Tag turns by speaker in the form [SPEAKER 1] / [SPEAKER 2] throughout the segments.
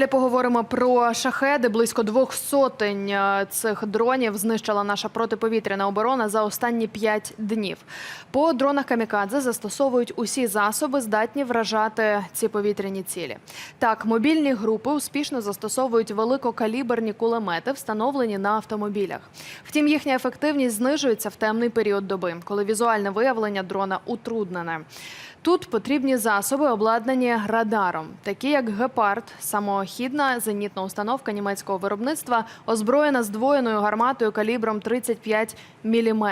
[SPEAKER 1] Далі поговоримо про шахеди. Близько двох сотень е, цих дронів знищила наша протиповітряна оборона за останні п'ять днів. По дронах камікадзе застосовують усі засоби, здатні вражати ці повітряні цілі. Так, мобільні групи успішно застосовують великокаліберні кулемети, встановлені на автомобілях. Втім, їхня ефективність знижується в темний період доби, коли візуальне виявлення дрона утруднене. Тут потрібні засоби, обладнані радаром, такі як гепард, самохідна зенітна установка німецького виробництва, озброєна здвоєною гарматою калібром 35 мм.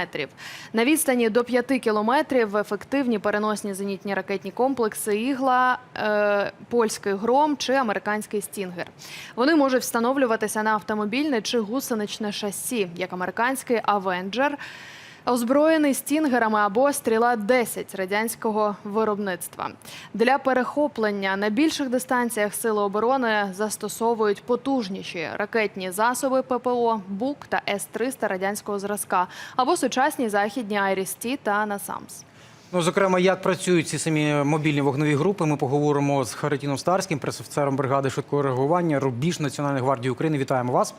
[SPEAKER 1] На відстані до 5 кілометрів ефективні переносні зенітні ракетні комплекси ігла, е, польський гром чи американський стінгер. Вони можуть встановлюватися на автомобільне чи гусеничне шасі, як американський Авенджер. Озброєний стінгерами або стріла 10 радянського виробництва для перехоплення на більших дистанціях сили оборони застосовують потужніші ракетні засоби ППО БУК та С-300 радянського зразка або сучасні західні Айріс-Ті та Насамс.
[SPEAKER 2] Ну, зокрема, як працюють ці самі мобільні вогневі групи, ми поговоримо з Харитіном Старським, пресофіцером бригади швидкого реагування Рубіж Національної гвардії України. Вітаємо вас.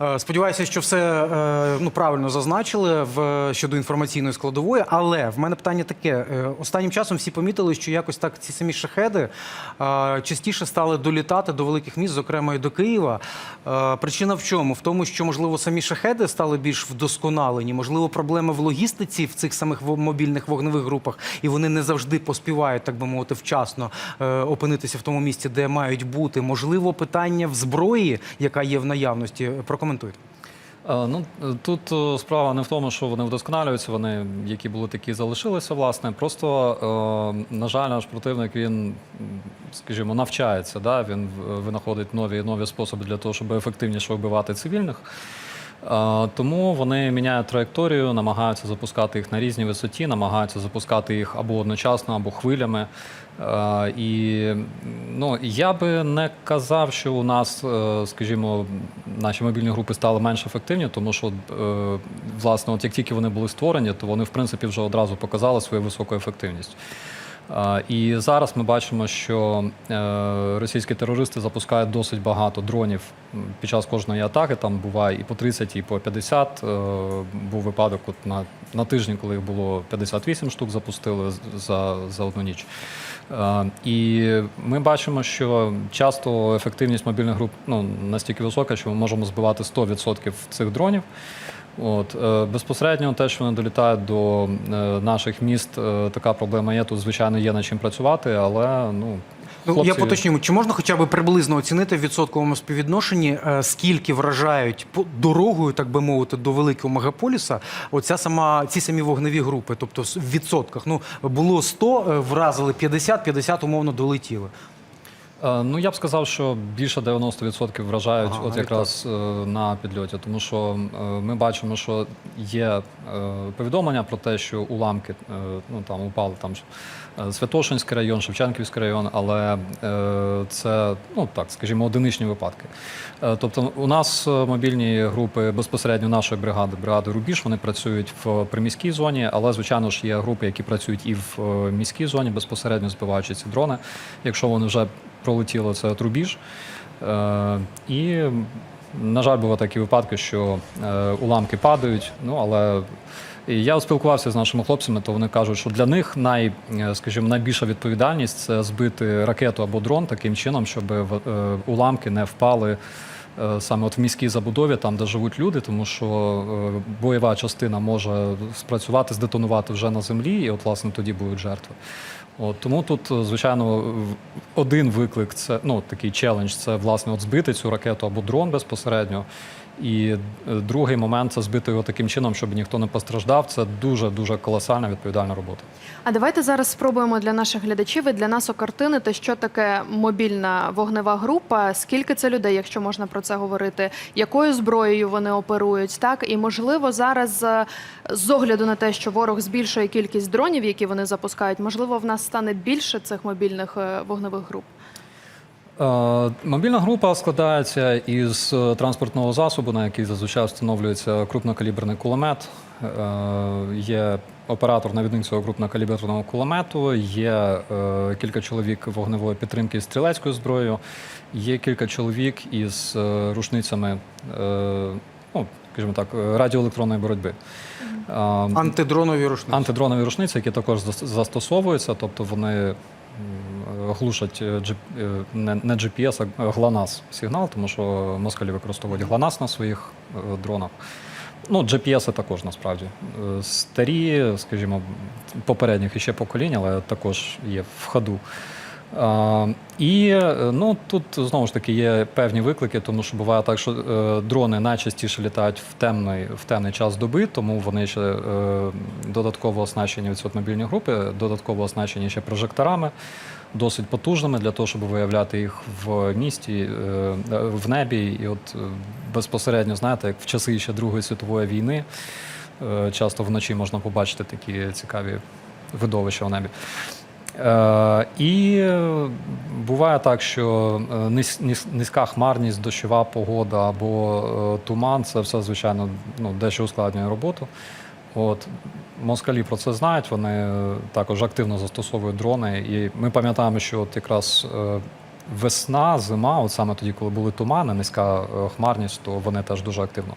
[SPEAKER 2] Е, Сподіваюся, що все е, ну правильно зазначили в щодо інформаційної складової. Але в мене питання таке: Е, останнім часом всі помітили, що якось так ці самі шахеди частіше стали долітати до великих міст, зокрема і до Києва. Причина в чому? В тому, що можливо самі шахеди стали більш вдосконалені, можливо, проблеми в логістиці в цих самих мобільних вогневих групах, і вони не завжди поспівають, так би мовити, вчасно опинитися в тому місці, де мають бути. Можливо, питання в зброї, яка є в наявності. Прокоментуйте.
[SPEAKER 3] Е, Ну тут е, справа не в тому, що вони вдосконалюються. Вони які були, такі залишилися. Власне, просто е, на жаль, наш противник він, скажімо, навчається. Да? Він винаходить нові і нові способи для того, щоб ефективніше вбивати цивільних. Е, Тому вони міняють траєкторію, намагаються запускати їх на різній висоті, намагаються запускати їх або одночасно, або хвилями. Е, І ну, я би не казав, що у нас, е, скажімо, наші мобільні групи стали менш ефективні, тому що, власне, от як тільки вони були створені, то вони, в принципі, вже одразу показали свою високу ефективність. І зараз ми бачимо, що е, російські терористи запускають досить багато дронів під час кожної атаки. Там буває і по 30, і по 50. Е, Був випадок от на, на тижні, коли їх було 58 штук, запустили за, за одну ніч. Е, І ми бачимо, що часто ефективність мобільних груп ну, настільки висока, що ми можемо збивати 100% цих дронів. От е, безпосередньо те, що вони долітають до е, наших міст, е, така проблема є. Тут звичайно є над чим працювати, але ну
[SPEAKER 2] Ну,
[SPEAKER 3] хлопці-
[SPEAKER 2] я поточню, чи можна хоча б приблизно оцінити в відсотковому співвідношенні, скільки вражають по- дорогою, так би мовити, до великого мегаполіса, оця сама ці самі вогневі групи, тобто в відсотках. Ну було 100, е, вразили 50, 50 умовно долетіли.
[SPEAKER 3] Е, Ну, я б сказав, що більше 90% вражають
[SPEAKER 2] Ага,
[SPEAKER 3] от якраз е, на підльоті, тому що е, ми бачимо, що є повідомлення про те, що уламки ну, там упали там Святошинський район, Шевченківський район, але це, ну так, скажімо, одиничні випадки. Тобто, у нас мобільні групи безпосередньо нашої бригади, бригади Рубіж, вони працюють в приміській зоні, але звичайно ж є групи, які працюють і в міській зоні, безпосередньо збиваючи ці дрони. Якщо вони вже пролетіло, це от рубіж. Е, І, на жаль, бувають такі випадки, що е, уламки падають. Ну але я спілкувався з нашими хлопцями, то вони кажуть, що для них най, е, скажімо, найбільша відповідальність це збити ракету або дрон таким чином, щоб уламки не впали. Саме от в міській забудові, там, де живуть люди, тому що бойова частина може спрацювати, здетонувати вже на землі, і от, власне, тоді будуть жертви. От, тому тут, е, звичайно, один виклик це ну, такий челендж це власне от збити цю ракету або дрон безпосередньо. І е, другий момент це збити його таким чином, щоб ніхто не постраждав. Це дуже дуже колосальна відповідальна робота.
[SPEAKER 1] А давайте зараз спробуємо для наших глядачів і для нас окартинити, що таке мобільна вогнева група, скільки це людей, якщо можна про це говорити, якою зброєю вони оперують, так і можливо зараз е, з огляду на те, що ворог збільшує кількість дронів, які вони запускають, можливо, в нас стане більше цих мобільних е, вогневих груп.
[SPEAKER 3] Е, Мобільна група складається із е, транспортного засобу, на який зазвичай встановлюється крупнокаліберний кулемет. Е, Є оператор навідницького крупнокаліберного кулемету, є кілька чоловік вогневої підтримки з стрілецькою зброєю, є кілька чоловік із рушницями, ну, скажімо так, радіоелектронної боротьби.
[SPEAKER 2] Антидронові рушниці.
[SPEAKER 3] Антидронові рушниці, які також зас- застосовуються, тобто вони глушать е, е, не, GPS, а глонасс сигнал, тому що москалі використовують глонасс на своїх е, дронах. Ну, GPS також насправді. Старі, скажімо, попередніх іще поколінь, але також є в ходу. І ну, тут знову ж таки є певні виклики, тому що буває так, що е, дрони найчастіше літають в темний, в темний час доби, тому вони ще е, додатково оснащені от мобільні групи, додатково оснащені ще прожекторами, досить потужними для того, щоб виявляти їх в місті, е, в небі. І от безпосередньо, знаєте, як в часи ще Другої світової війни, часто вночі можна побачити такі цікаві видовища в небі. Е, і буває так, що е, низ- низ- низька хмарність, дощова погода або е, туман це все, звичайно, ну, дещо ускладнює роботу. От, москалі про це знають, вони також активно застосовують дрони. І ми пам'ятаємо, що от якраз весна, зима, от саме тоді, коли були тумани, низька хмарність, то вони теж дуже активно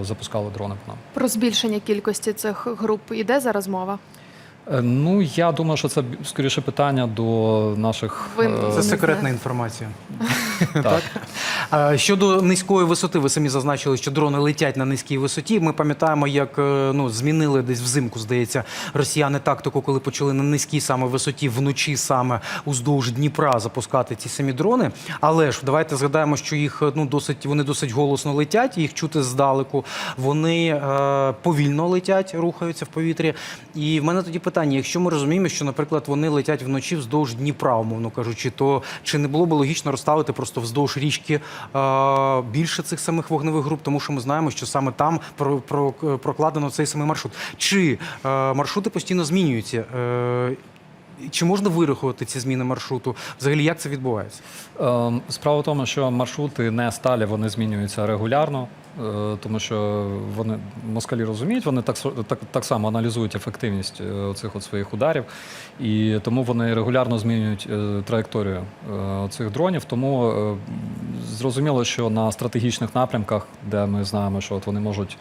[SPEAKER 3] запускали дрони по нам.
[SPEAKER 1] Про збільшення кількості цих груп іде зараз мова?
[SPEAKER 3] Е, Ну, я думаю, що це б- скоріше питання до наших
[SPEAKER 1] Ви-
[SPEAKER 3] е,
[SPEAKER 2] Це секретна інформація.
[SPEAKER 3] так.
[SPEAKER 2] Щодо низької висоти, ви самі зазначили, що дрони летять на низькій висоті. Ми пам'ятаємо, як е, ну, змінили десь взимку, здається, росіяни тактику, коли почали на низькій саме висоті вночі саме уздовж Дніпра запускати ці самі дрони. Але ж давайте згадаємо, що їх е, ну досить вони досить голосно летять, їх чути здалеку. Вони е, повільно летять, рухаються в повітрі. І в мене тоді питання: якщо ми розуміємо, що, наприклад, вони летять вночі вздовж Дніпра, умовно кажучи, то чи не було б логічно розставити просто вздовж річки е, більше цих самих вогневих груп, тому що ми знаємо, що саме там про, про, прокладено цей самий маршрут. Чи е, маршрути постійно змінюються? Е, чи можна вирахувати ці зміни маршруту? Взагалі, як це відбувається?
[SPEAKER 3] Ем, Справа в тому, що маршрути не сталі, вони змінюються регулярно, тому що вони москалі розуміють, вони так, так, так само аналізують ефективність е, цих от своїх ударів, і тому вони регулярно змінюють е, траєкторію е, цих дронів. Тому е, зрозуміло, що на стратегічних напрямках, де ми знаємо, що от вони можуть.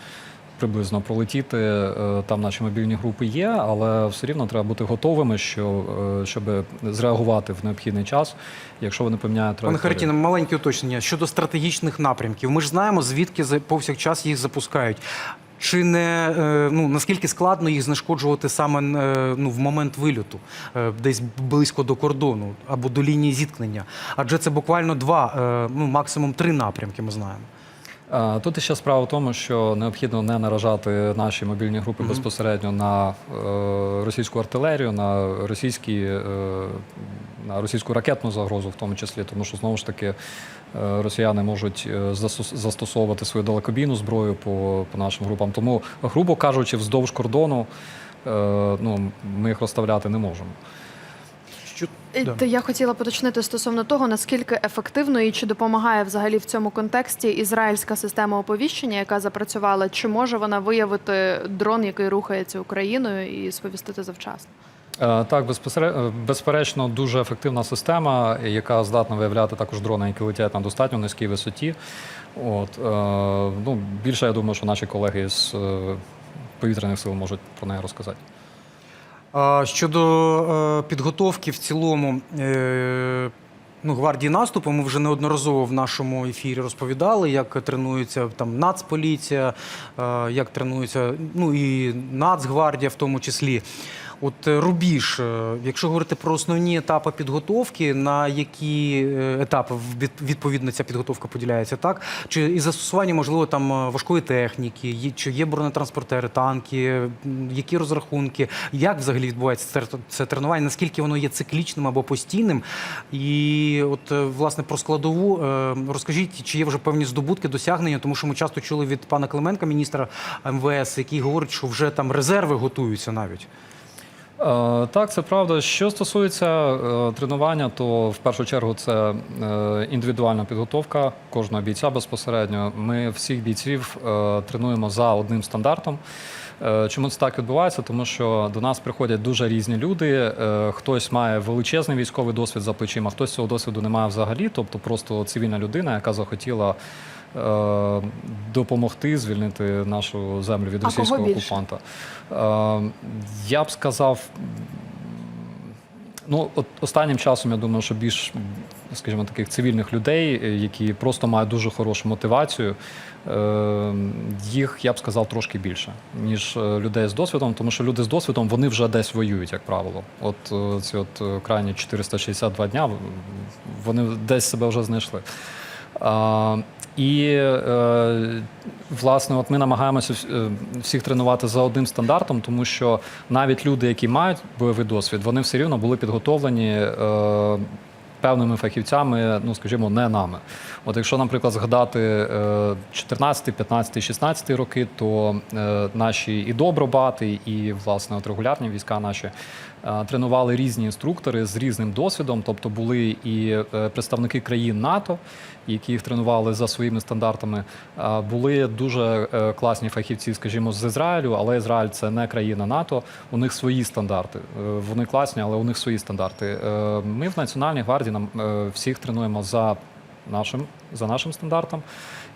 [SPEAKER 3] Приблизно пролетіти е, там наші мобільні групи є, але все рівно треба бути готовими, що е, щоб зреагувати в необхідний час, якщо вони поміняють
[SPEAKER 2] Пане. Харитіна, маленьке уточнення щодо стратегічних напрямків. Ми ж знаємо, звідки повсякчас їх запускають. Чи не е, ну наскільки складно їх знешкоджувати саме ну в момент вильоту, десь близько до кордону або до лінії зіткнення? Адже це буквально два, ну максимум три напрямки. Ми знаємо.
[SPEAKER 3] Тут ще справа в тому, що необхідно не наражати наші мобільні групи безпосередньо на е, російську артилерію, на російські, е, на російську ракетну загрозу, в тому числі, тому що знову ж таки е, росіяни можуть застосовувати свою далекобійну зброю по, по нашим групам. Тому, грубо кажучи, вздовж кордону ну, ми їх розставляти не можемо.
[SPEAKER 2] Що да.
[SPEAKER 1] Та я хотіла поточнити стосовно того, наскільки ефективно і чи допомагає взагалі в цьому контексті ізраїльська система оповіщення, яка запрацювала, чи може вона виявити дрон, який рухається Україною, і сповістити завчасно?
[SPEAKER 3] Е, Так, безпосередньо, е, безперечно, дуже ефективна система, яка здатна виявляти також дрони, які летять на достатньо низькій висоті. От, е, ну, більше я думаю, що наші колеги з повітряних сил можуть про неї розказати.
[SPEAKER 2] Щодо е, підготовки в цілому е, ну, гвардії наступу, ми вже неодноразово в нашому ефірі розповідали, як тренується там Нацполіція, е, як тренується ну і Нацгвардія в тому числі. От е, рубіж, е, якщо говорити про основні етапи підготовки, на які е, етапи відповідно ця підготовка поділяється, так? Чи і застосування, можливо, там важкої техніки, чи є бронетранспортери, танки, які розрахунки, як взагалі відбувається це, тренування, наскільки воно є циклічним або постійним? І от, власне, про складову розкажіть, чи є вже певні здобутки, досягнення, тому що ми часто чули від пана Клименка, міністра МВС, який говорить, що вже там резерви готуються навіть.
[SPEAKER 3] Е, Так, це правда. Що стосується е, тренування, то в першу чергу це е, індивідуальна підготовка кожного бійця безпосередньо. Ми всіх бійців тренуємо за одним стандартом. Чому це так відбувається? Тому що до нас приходять дуже різні люди. Хтось має величезний військовий досвід за плечима, хтось цього досвіду не має взагалі, тобто просто цивільна людина, яка захотіла допомогти звільнити нашу землю від російського окупанта. Е, Я б сказав, Ну, от останнім часом я думаю, що більш, скажімо, таких цивільних людей, е, які просто мають дуже хорошу мотивацію, е, їх я б сказав трошки більше, ніж е, людей з досвідом, тому що люди з досвідом вони вже десь воюють, як правило. От е, ці от е, крайні 462 дня вони десь себе вже знайшли. І е, власне, от ми намагаємося е, всіх тренувати за одним стандартом, тому що навіть люди, які мають бойовий досвід, вони все рівно були підготовлені. Певними фахівцями, ну скажімо, не нами. От якщо, наприклад, згадати е, 14, 15, 16 роки, то е, наші і добробати, і власне от регулярні війська наші е, тренували різні інструктори з різним досвідом, тобто були і е, представники країн НАТО, які їх тренували за своїми стандартами. Були дуже класні фахівці, скажімо, з Ізраїлю, але Ізраїль це не країна НАТО. У них свої стандарти. Вони класні, але у них свої стандарти. Ми в Національній гвардії нам е, всіх тренуємо за нашим за нашим стандартом.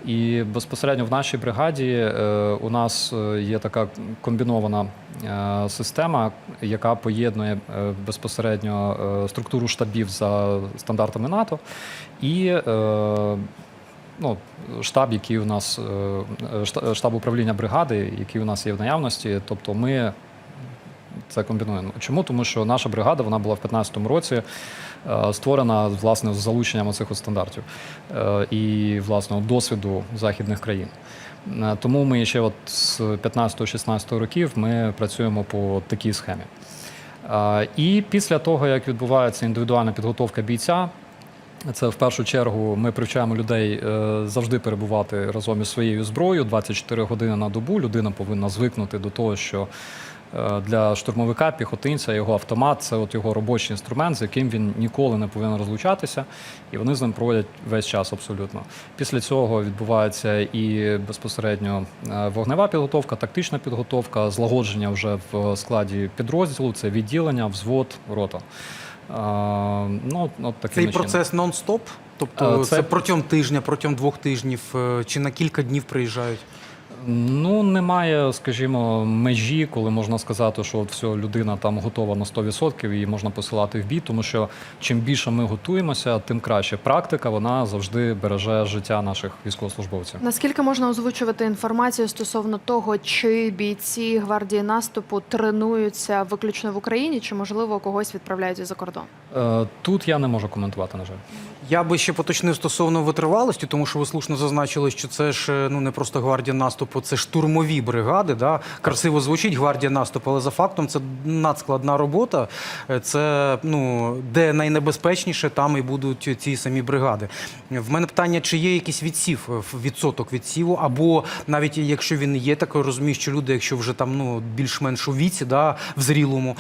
[SPEAKER 3] І безпосередньо в нашій бригаді е, у нас е, є така комбінована система, яка поєднує безпосередньо структуру штабів за стандартами НАТО і ну, штаб, який у нас штаб управління бригади, який у нас є в наявності. Тобто ми це комбінуємо. Чому? Тому що наша бригада вона була в 2015 році створена власне з залученням цих стандартів е, і власне досвіду західних країн. Е, Тому ми ще от з 15-16 років ми працюємо по такій схемі. Е, І після того, як відбувається індивідуальна підготовка бійця, це в першу чергу ми привчаємо людей е, завжди перебувати разом із своєю зброєю 24 години на добу. Людина повинна звикнути до того, що е, для штурмовика, піхотинця, його автомат це от його робочий інструмент, з яким він ніколи не повинен розлучатися, і вони з ним проводять весь час абсолютно. Після цього відбувається і безпосередньо е, вогнева підготовка, тактична підготовка, злагодження вже в складі підрозділу, це відділення, взвод, рота. Е, Ну, от таким
[SPEAKER 2] Цей процес нон-стоп? Тобто
[SPEAKER 3] Е,
[SPEAKER 2] це...
[SPEAKER 3] це-
[SPEAKER 2] протягом тижня, протягом двох тижнів е, чи на кілька днів приїжджають?
[SPEAKER 3] Ну, немає, скажімо, межі, коли можна сказати, що от все, людина там готова на 100% і її можна посилати в бій, тому що чим більше ми готуємося, тим краще. Практика вона завжди береже життя наших військовослужбовців.
[SPEAKER 1] Наскільки можна озвучувати інформацію стосовно того, чи бійці гвардії наступу тренуються виключно в Україні, чи можливо когось відправляють за кордон?
[SPEAKER 3] Е, Тут я не можу коментувати, на жаль.
[SPEAKER 2] Я би ще поточнив стосовно витривалості, тому що ви слушно зазначили, що це ж е, ну не просто гвардія наступу, це штурмові бригади. Да? Красиво звучить гвардія наступу, але за фактом це надскладна робота. Е, Це ну де найнебезпечніше, там і будуть ці самі бригади. В мене питання, чи є якийсь відсів, е, відсоток відсіву, або навіть якщо він є, так розумію, що люди, якщо вже там ну більш-менш у віці, да, в зрілому,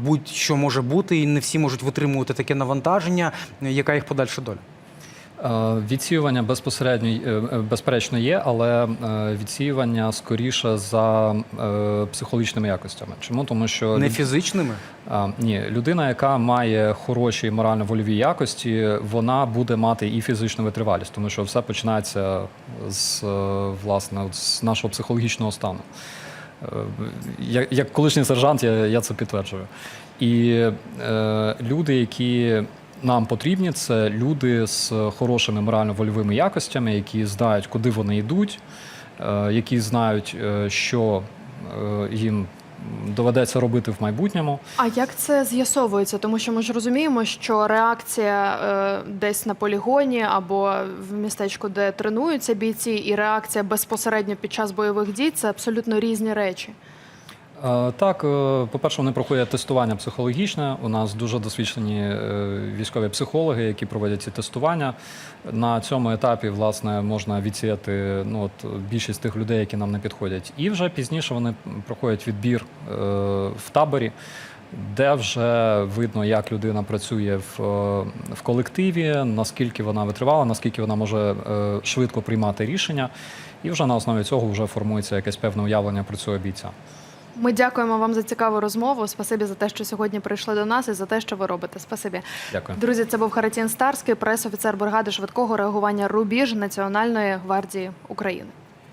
[SPEAKER 2] будь-що може бути, і не всі можуть витримувати таке навантаження. Яка їх подальша доля?
[SPEAKER 3] Е, Відсіювання безпосередньо е, е, безперечно є, але відсіювання скоріше за психологічними якостями. Чому? Тому що
[SPEAKER 2] Не фізичними?
[SPEAKER 3] Ні, людина, яка має хороші морально-вольові якості, вона буде мати і фізичну витривалість, тому що все починається з власне з нашого психологічного стану. Як, як колишній сержант, я, я це підтверджую. І е, люди, які нам потрібні, це люди з хорошими морально-вольовими якостями, які знають, куди вони йдуть, е, які знають, е, що е, їм доведеться робити в майбутньому.
[SPEAKER 1] А як це з'ясовується? Тому що ми ж розуміємо, що реакція е, десь на полігоні або в містечку, де тренуються бійці, і реакція безпосередньо під час бойових дій це абсолютно різні речі.
[SPEAKER 3] Е, Так, е, по-перше, вони проходять тестування психологічне. У нас дуже досвідчені е, військові психологи, які проводять ці тестування. На цьому етапі власне можна відсіяти ну, от, більшість тих людей, які нам не підходять. І вже пізніше вони проходять відбір в таборі. де вже видно, як людина працює в, в колективі, наскільки вона витривала, наскільки вона може швидко приймати рішення, і вже на основі цього вже формується якесь певне уявлення про цього бійця.
[SPEAKER 1] Ми дякуємо вам за цікаву розмову. Спасибі за те, що сьогодні прийшли до нас, і за те, що ви робите. Спасибі.
[SPEAKER 3] Дякую.
[SPEAKER 1] Друзі, це був Харатін Старський, прес-офіцер бригади швидкого реагування Рубіж Національної гвардії України.